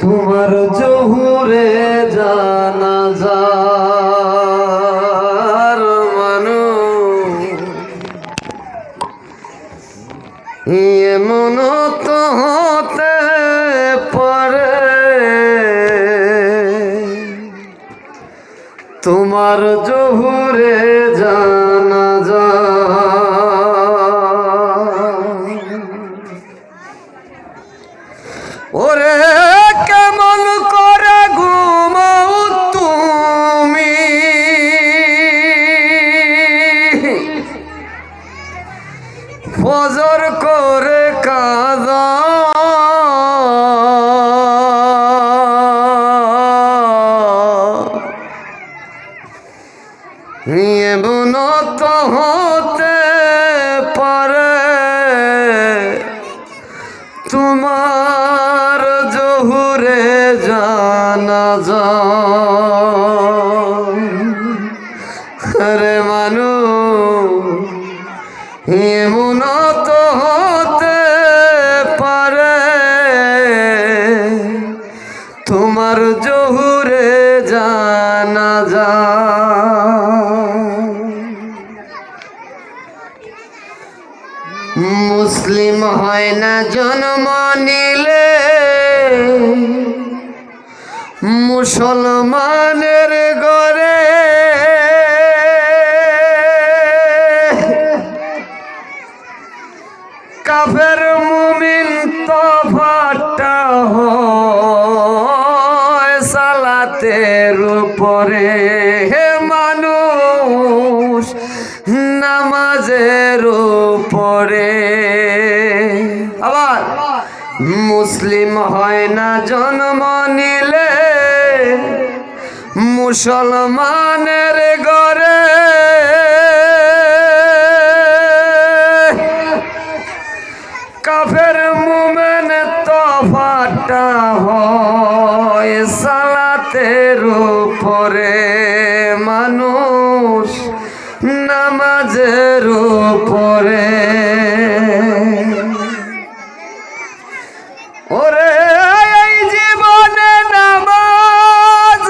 তোমার জহুরে জানা যার মানুষ এমন তো হতে পারে। তোমার জহুরে জানা যা ওরে ফজর করে কাজা এমন তো হতে পারে তোমার জহুরে জানা যা রে মানু এমন তো হতে পারে। তোমার জহুরে জানা যা। মুসলিম হয় না জন্ম নিলে। মুসলমানের গরে হয় সালাতের উপরে। হে মানুষ, নামাজের উপরে। আবার, মুসলিম হয় না জন্ম নিলে, মুসলমানের গরে কাফের মুমেন তফাটা হয় সালাতের উপরে। মানুষ নামাজের উপরে। ওরে এই জীবনে নামাজ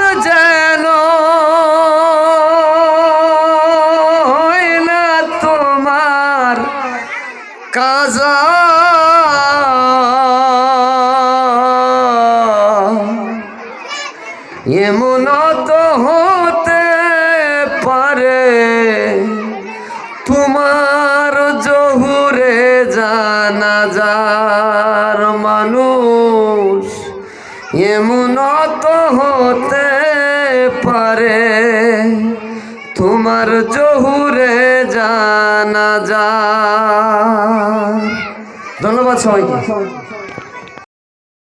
তোমার কাজা। এমন তো হতে পারে। তোমার জহুরে জানা যার মানুষ এমন তো হতে পারে। তোমার জহুরে জানা যা ধন্যবাদ সবাইকে।